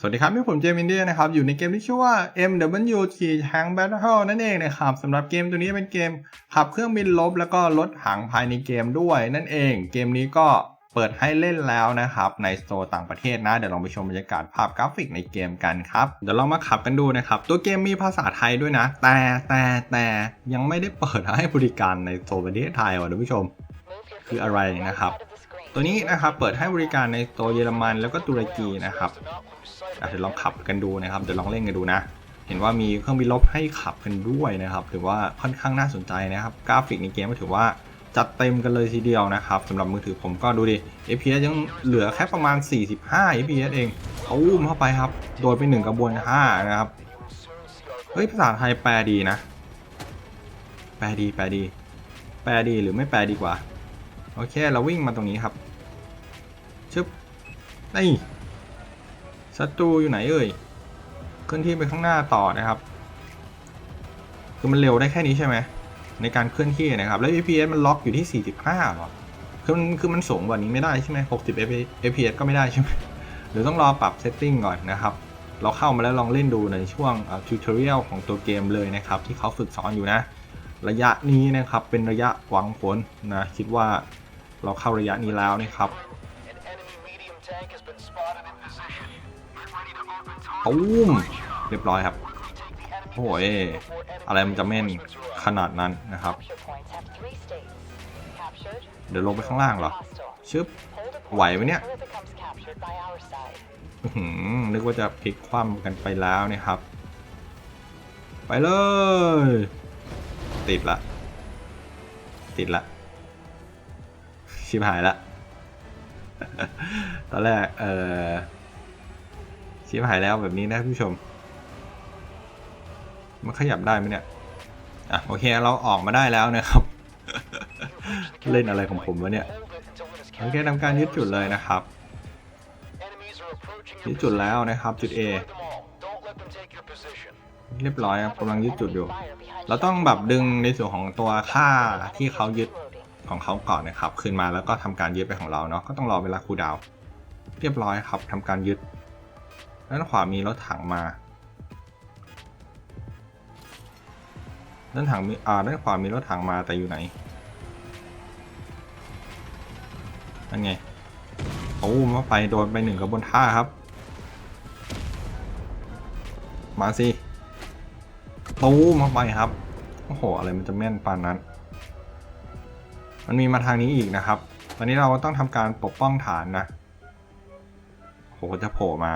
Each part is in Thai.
สวัสดีครับนี่ผมเจมินเดียนะครับ อยู่ในเกมที่ชื่อว่า MWT Tank Battle นั่นเองนะครับสำหรับเกมตัวนี้เป็นเกมขับเครื่องบินลบ แล้วก็ลดหางภายในเกมด้วยนั่นเอง เกมนี้ก็เปิดให้เล่นแล้วนะครับในสโตร์ต่างประเทศนะ เดี๋ยวลองไปชมบรรยากาศภาพกราฟิกในเกมกันครับ เดี๋ยวเรามาขับกันดูนะครับ ตัวเกมมีภาษาไทยด้วยนะ แต่แต่แต่ยังไม่ได้เปิดให้บริการในโซนประเทศไทยว่ะท่านผู้ชม คืออะไรนะครับ ตัวนี้นะครับเปิดให้บริการในตัวเยอรมันแล้วก็ตุรกีนะครับ เดี๋ยวลองขับกันดูนะครับ เดี๋ยวลองเล่นกันดูนะ เห็นว่ามีเครื่องบินรบให้ขับกันด้วยนะครับ ถือว่าค่อนข้างน่าสนใจนะครับ กราฟิกในเกมก็ถือว่าจัดเต็มกันเลยทีเดียวนะครับสำหรับมือถือผมก็ดูดิ FPS ยังเหลือแค่ประมาณ 45 FPS เองเขาอุ้มเข้าไปครับ โดยเป็นหนึ่งกระบวนท่านะครับ เฮ้ย ภาษาไทยแปลดีนะ แปลดี แปลดี แปลดีหรือไม่แปลดีกว่า โอเค เราวิ่งมาตรงนี้ครับ ชึบนี่ ศัตรูอยู่ไหนเอ่ยเคลื่อนที่ไปข้างหน้าต่อนะครับ คือมันเร็วได้แค่นี้ใช่ไหมในการเคลื่อนที่นะครับ แล้ว FPS มันล็อกอยู่ที่ 45หรอคือมันคือมันสูงกว่านี้ไม่ได้ใช่ไหม60 FPS ก็ไม่ได้ใช่ไหมหรือต้องรอปรับเซตติ้งก่อนนะครับ เราเข้ามาแล้วลองเล่นดูในช่วงทิวทอเรียลของตัวเกมเลยนะครับ ที่เขาฝึกสอนอยู่นะ ระยะนี้นะครับเป็นระยะหวังผลนะ คิดว่าเราเข้าระยะนี้แล้วนะครับ ตุ้มเรียบร้อยครับโอ้ยอะไรมันจะแม่นขนาดนั้นนะครับ เดี๋ยวลงไปข้างล่างเหรอชึบไหวไหมเนี่ยนึกว่าจะพลิกคว่ำกันไปแล้วนะครับ ไปเลย ติดละ ติดละ ชิบหายละ ตอนแรก เออ ชิบหายแล้วแบบนี้นะผู้ชม มันขยับได้ไหมเนี่ย อะโอเคเราออกมาได้แล้วนะครับ เล่นอะไรของผมวะเนี่ยโอเคทำการยึดจุดเลยนะครับยึดจุดแล้วนะครับจุด A เรียบร้อยครับกำลังยึดจุดอยู่ เราต้องแบบดึงในส่วนของตัวค่าที่เขายึดของเขาก่อนนะครับคืนมาแล้วก็ทำการยึดไปของเราเนาะก็ต้องรอเวลาคูดาว เรียบร้อยครับทำการยึด ด้านขวามีรถถังมาด้านถังมีอ่าด้านขวามีรถถังมาแต่อยู่ไหนนั่นไงโอ้มาไปโดนไปหนึ่งกระบนท่าครับ มาสิตูมาไปครับโอ้โหอะไรมันจะแม่นปานนั้น มันมีมาทางนี้อีกนะครับ ตอนนี้เราก็ต้องทำการปกป้องฐานนะโหจะโผล่มา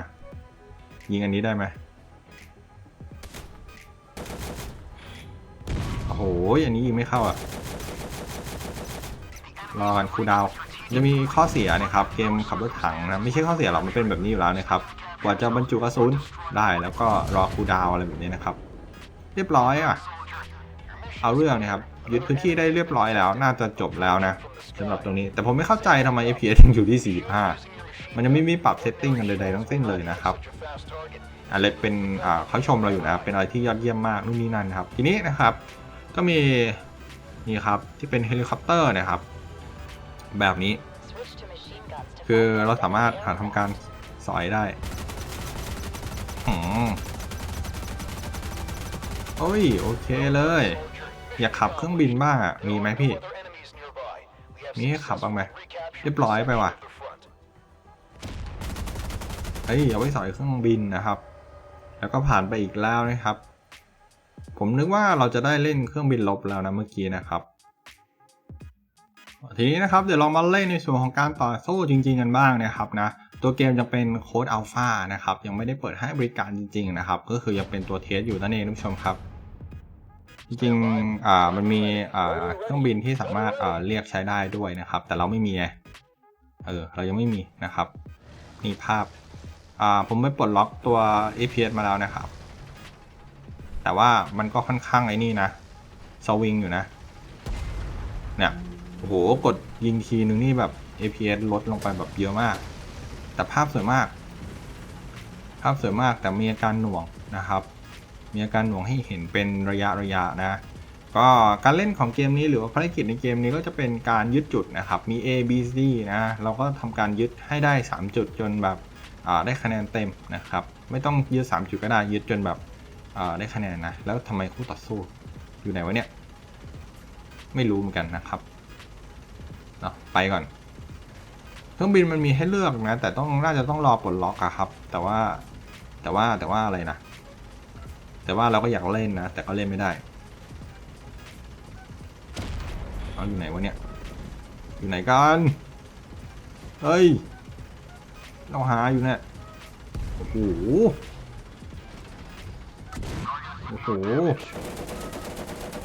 ยิงอันนี้ได้ไหมโอ้โหอันนี้ยิงไม่เข้าอะรอกันคูดาวจะมีข้อเสียนะครับเกมขับรถถังนะไม่ใช่ข้อเสียหรอกมันเป็นแบบนี้อยู่แล้วนะครับกว่าจะบรรจุกระสุนได้แล้วก็รอคูดาวอะไรแบบนี้นะครับ เรียบร้อยอะเอาเรื่องนะครับยึดพื้นที่ได้เรียบร้อยแล้ว น่าจะจบแล้วนะสำหรับตรงนี้ แต่ผมไม่เข้าใจทำไม FPS ถึงอยู่ที่ 45 มันยังไม่มีปรับเซตติ้งกันใดๆทั้งสิ้นเลยนะครับอะไรเป็นเขาชมเราอยู่นะเป็นอะไรที่ยอดเยี่ยมมากนู่นนี่นั่นครับ ทีนี้นะครับก็มีนี่ครับที่เป็นเฮลิคอปเตอร์นะครับ แบบนี้ คือเราสามารถหาทำการสอยได้หืมโอ้ย โอเคเลย อยากขับเครื่องบินบ้างอะ มีไหมพี่ มีให้ขับบ้างไหมเรียบร้อยไปว่ะ เฮ้ยเอาไว้สอยเครื่องบินนะครับ แล้วก็ผ่านไปอีกแล้วนะครับ ผมนึกว่าเราจะได้เล่นเครื่องบินลบแล้วนะเมื่อกี้นะครับ ทีนี้นะครับเดี๋ยวเรามาเล่นในส่วนของการต่อสู้จริง ๆ กันบ้างนะครับนะตัวเกมจะเป็นโค้ดอัลฟานะครับยังไม่ได้เปิดให้บริการจริง ๆ นะครับ ก็คือยังเป็นตัวเทสอยู่นั่นเองท่านผู้ชมครับ จริงๆอ่ามันมีอ่าเครื่องบินที่สามารถอ่าเรียกใช้ได้ด้วยนะครับ แต่เราไม่มีเออเรายังไม่มีนะครับนี่ภาพ อ่าผมไม่ปลดล็อกตัว APS มาแล้วนะครับ แต่ว่ามันก็ค่อนข้างไอ้นี่นะสวิงอยู่นะ เนี่ยโอ้โหกดยิงทีนึงนี่แบบ APS ลดลงไปแบบเยอะมาก แต่ภาพสวยมาก ภาพสวยมากแต่มีอาการหน่วงนะครับ มีอาการหน่วงให้เห็นเป็นระยะระยะนะ ก็การเล่นของเกมนี้หรือว่าภารกิจในเกมนี้ก็จะเป็นการยึดจุดนะครับ มี A B C นะ เราก็ทำการยึดให้ได้ 3 จุดจนแบบ ได้คะแนนเต็มนะครับ ไม่ต้องยืด3จุดก็ได้ยืดจนแบบอ่าได้คะแนนนะ แล้วทำไมคู่ต่อสู้อยู่ไหนวะเนี่ย ไม่รู้เหมือนกันนะครับเนาะไปก่อน เครื่องบินมันมีให้เลือกนะ แต่ต้องน่าจะต้องรอปลดล็อกอะครับ แต่ว่าแต่ว่าแต่ว่าอะไรนะ แต่ว่าเราก็อยากเล่นนะ แต่ก็เล่นไม่ได้เอาอยู่ไหนวะเนี่ย อยู่ไหนกัน เฮ้ย เราหาอยู่เนี่ยโอ้โหโอ้โห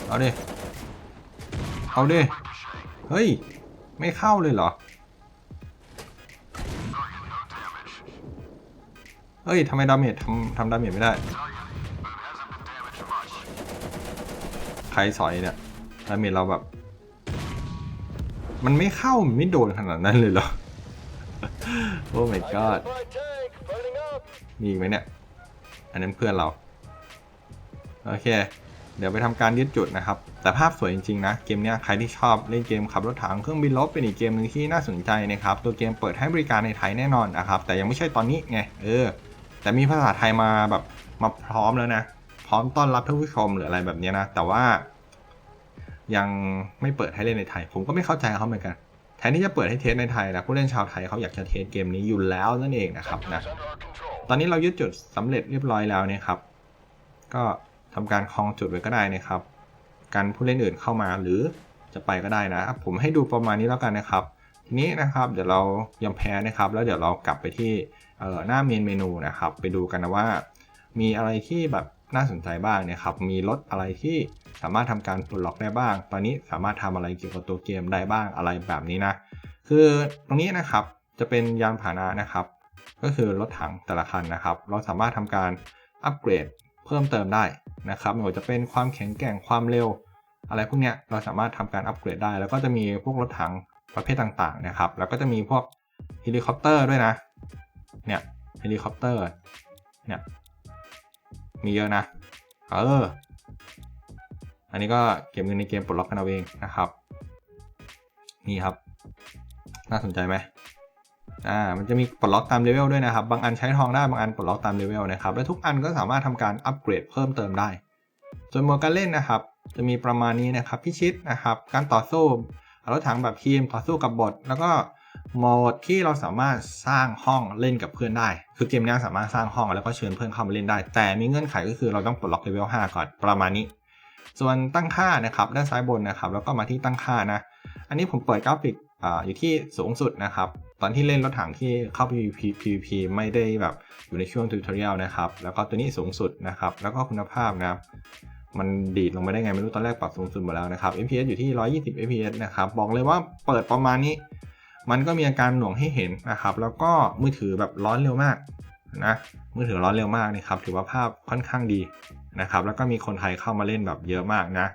เอาดิเอาดิเฮ้ย ไม่เข้าเลยเหรอ เฮ้ยทำไมดาเมจทำทำดาเมจไม่ได้ ใครสอยเนี่ยดาเมจเราแบบ มันไม่เข้ามันไม่โดนขนาดนั้นเลยเหรอ โอ้ my god มีอีกไหมเนี่ย อันนั้นเพื่อนเรา โอเค เดี๋ยวไปทำการยึดจุดนะครับ แต่ภาพสวยจริงๆนะ เกมเนี้ยใครที่ชอบเล่นเกมขับรถถังเครื่องบินลบเป็นอีกเกมหนึ่งที่น่าสนใจนะครับ ตัวเกมเปิดให้บริการในไทยแน่นอนนะครับ แต่ยังไม่ใช่ตอนนี้ไง เออ แต่มีภาษาไทยมาแบบมาพร้อมแล้วนะ พร้อมต้อนรับท่านผู้ชมหรืออะไรแบบนี้นะ แต่ว่า ยังไม่เปิดให้เล่นในไทย ผมก็ไม่เข้าใจเขาเหมือนกัน แทนที่จะเปิดให้เทสในไทยนะผู้เล่นชาวไทยเขาอยากจะเทสเกมนี้อยู่แล้วนั่นเองนะครับนะตอนนี้เรายึดจุดสำเร็จเรียบร้อยแล้วนะครับ ก็ทำการคลองจุดไว้ก็ได้นะครับการผู้เล่นอื่นเข้ามาหรือจะไปก็ได้นะ ผมให้ดูประมาณนี้แล้วกันนะครับ ทีนี้นะครับเดี๋ยวเรายอมแพ้นะครับ แล้วเดี๋ยวเรากลับไปที่หน้าเมนเมนูนะครับ ไปดูกันนะว่า มีอะไรที่แบบ น่าสนใจบ้างเนะครับ มีรถอะไรที่สามารถทำการปลดล็อกได้บ้าง ตอนนี้สามารถทำอะไรเกี่ยวกับตัวเกมได้บ้างอะไรแบบนี้นะ คือตรงนี้นะครับจะเป็นยานพาหนะนะครับ ก็คือรถถังแต่ละคันนะครับ เราสามารถทำการอัปเกรดเพิ่มเติมได้นะครับไม่ว่าจะเป็นความแข็งแกร่งความเร็ว อะไรพวกเนี้ยเราสามารถทำการอัปเกรดได้ แล้วก็จะมีพวกรถถังประเภทต่างๆนะครับ แล้วก็จะมีพวกเฮลิคอปเตอร์ด้วยนะ เนี่ยเฮลิคอปเตอร์ เนี่ย มีเยอะนะ เออ อันนี้ก็เก็บเงินในเกมปลดล็อกกันเอาเองนะครับ นี่ครับ น่าสนใจไหมอ่า มันจะมีปลดล็อกตามเลเวลด้วยนะครับ บางอันใช้ทองได้ บางอันปลดล็อกตามเลเวลนะครับ และทุกอันก็สามารถทำการอัปเกรดเพิ่มเติมได้ ส่วนโหมดการเล่นนะครับ จะมีประมาณนี้นะครับ พิชิตนะครับ การต่อสู้รถถังแบบทีมต่อสู้กับบทแล้วก็ โหมดที่เราสามารถสร้างห้องเล่นกับเพื่อนได้ คือเกมนี้สามารถสร้างห้องแล้วก็เชิญเพื่อนเข้ามาเล่นได้ แต่มีเงื่อนไขก็คือเราต้องปลดล็อกเลเวล5ก่อนประมาณนี้ ส่วนตั้งค่านะครับด้านซ้ายบนนะครับ แล้วก็มาที่ตั้งค่านะ อันนี้ผมเปิดกราฟิกออยู่ที่สูงสุดนะครับ ตอนที่เล่นรถถังที่เข้า PVP PVP ไม่ได้แบบอยู่ในช่วงทูตอเรียลนะครับ แล้วก็ตัวนี้สูงสุดนะครับ แล้วก็คุณภาพนะครับมันดีดลงไปได้ไงไม่รู้ตอนแรกปรับสูงสุดหมดแล้วนะครับ FPS อยู่ที่ 120 FPS นะครับ บอกเลยว่าเปิดประมาณนี้ มันก็มีอาการหน่วงให้เห็นนะครับ แล้วก็มือถือแบบร้อนเร็วมากนะมือถือร้อนเร็วมากนะครับ ถือว่าภาพค่อนข้างดีนะครับ แล้วก็มีคนไทยเข้ามาเล่นแบบเยอะมากนะ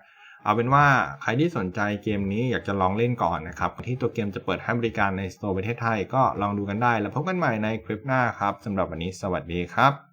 เอาเป็นว่าใครที่สนใจเกมนี้อยากจะลองเล่นก่อนนะครับ ที่ตัวเกมจะเปิดให้บริการในสโตร์ประเทศไทยก็ลองดูกันได้ แล้วพบกันใหม่ในคลิปหน้าครับสำหรับวันนี้สวัสดีครับ